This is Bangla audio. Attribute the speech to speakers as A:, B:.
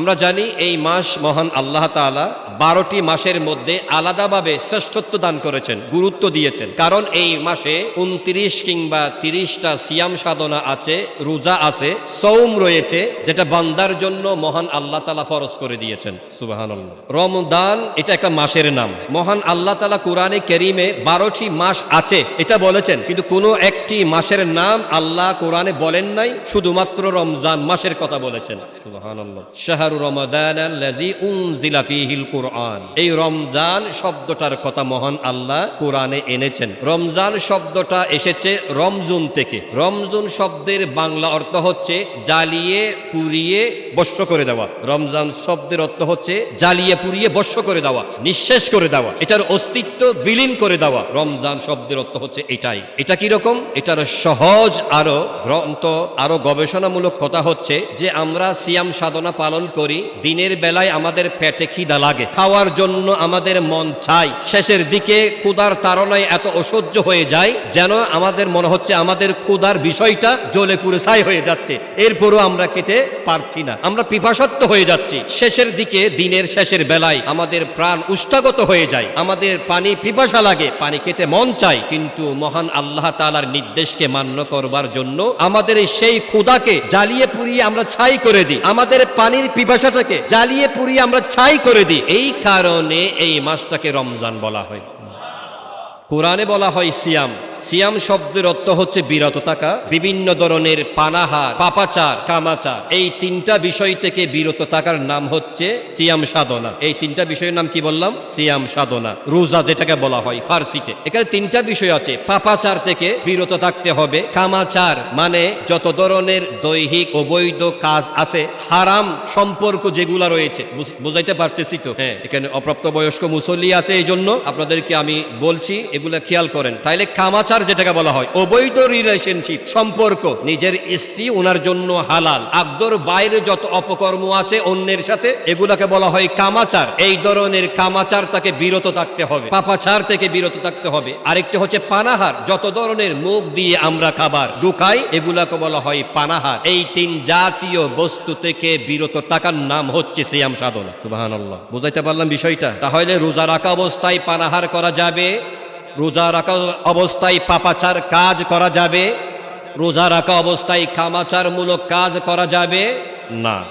A: আমরা জানি এই মাস মহান আল্লাহ তাআলা বারোটি মাসের মধ্যে আলাদাভাবে শ্রেষ্ঠত্ব দান করেছেন, গুরুত্ব দিয়েছেন। কারণ এই মাসে উনত্রিশ কিংবা তিরিশটা সিয়াম সাধনা আছে, রোজা আছে সৌম রয়েছে, যেটা বান্দার জন্য মহান আল্লাহ তালা ফরজ করে দিয়েছেন। সুবাহান রমদান, এটা একটা মাসের নাম। মহান আল্লাহ তালা কোরআনে কেরিমে বারোটি মাস আছে, এটা বলেছেন। কিন্তু কোনো একটি মাসের নাম আল্লাহ কোরআনে বলেন নাই, শুধুমাত্র রমজান মাসের কথা বলেছেন। সুবহানাল্লাহ। এই রমজান শব্দটার কথা মহান আল্লাহ কোরআনে এনেছেন। রমজান শব্দটা এসেছে রমজুন থেকে। রমজুন শব্দের বাংলা অর্থ হচ্ছে জ্বালিয়ে পুড়িয়ে বর্ষ করে দেওয়া। রমজান শব্দের অর্থ হচ্ছে জ্বালিয়ে পুড়িয়ে বর্ষ করে দেওয়া, নিঃশেষ করে দেওয়া, এটার অস্তিত্ব বিলীন করে দেওয়া। রমজান শব্দের অর্থ হচ্ছে এটাই। এটা কি রকম? এটার সহজ আরও, গ্রন্থ আরও গবেষণামূলক কথা হচ্ছে যে আমরা সিয়াম সাধনা পালন করি, দিনের বেলায় আমাদের পেটে খিদা লাগে। খাওয়ার জন্য আমাদের মন চাই শেষের দিকে ক্ষুধার তাড়নায় এত অসহ্য হয়ে যায় যেন আমাদের মনে হচ্ছে আমাদের ক্ষুধার বিষয়টা জ্বলে পুড়ে ছাই হয়ে যাচ্ছে। এরপরও আমরা খেতে পারছি না। আমরা পিপাসত্ব হয়ে যাচ্ছি। শেষের দিকে, দিনের শেষের বেলায় আমাদের প্রাণ উষ্ঠাগত হয়ে যায়। আমাদের পানি পিপাসা লাগে। পানি খেতে মন চাই কিন্তু মহান আল্লাহ তালার নির্দেশকে মান্য করবার জন্য আমাদের সেই ক্ষুদাকে জ্বালিয়ে পুড়িয়ে আমরা ছাই করে দিই। আমাদের পানির পিপাসাটাকে জ্বালিয়ে পুড়িয়ে আমরা ছাই করে দিই। এই কারণে এই মাসটাকে রমজান বলা হয় কোরআনে বলা হয় সিয়াম। সিয়াম শব্দের অর্থ হচ্ছে বিরত থাকা, বিভিন্ন ধরনের পানাহার, পাপাচার, কামাচার। এই তিনটা বিষয় থেকে বিরত থাকার নাম হচ্ছে সিয়াম সাধনা। এই তিনটা বিষয়ের নাম কি বললাম? সিয়াম সাধনা। রোজা যেটাকে বলা হয় ফার্সিতে। এখানে তিনটা বিষয় আছে। পাপাচার থেকে বিরত থাকতে হবে। কামাচার মানে যত ধরনের দৈহিক অবৈধ কাজ আছে, হারাম সম্পর্ক যেগুলা রয়েছে। বুঝ- বুঝাইতে পারতেছি তো? হ্যাঁ এখানে অপ্রাপ্ত বয়স্ক মুসল্লি আছে এই জন্য আপনাদেরকে আমি বলছি এগুলা খেয়াল করেন। তাইলে কামাচার যেটাকে বলা হয়, অবৈধ রিলেশনশিপ সম্পর্ক। নিজের স্ত্রী ওনার জন্য হালাল। আকদর বাইরে যত অপকর্ম আছে অন্যের সাথে, এগুলাকে বলা হয় কামাচার। এই ধরনের কামাচার তাকে বিরত থাকতে হবে। পাপাচার থেকে বিরত থাকতে হবে। আরেকটি হচ্ছে পানাহার। যত ধরনের মুখ দিয়ে আমরা খাবার ঢুকাই, এগুলাকে বলা হয় পানাহার। এই তিন জাতীয় বস্তু থেকে বিরত থাকার নাম হচ্ছে সিয়াম সাধনা। সুবহানাল্লাহ। বুঝাইতে পারলাম বিষয়টা? তাহলে রোজা রাখা অবস্থায় পানাহার করা যাবে। রোজা রাখা অবস্থায় পাপাচার কাজ করা যাবে? রোজা রাখা অবস্থায় কামাচারমূলক কাজ করা যাবে? না।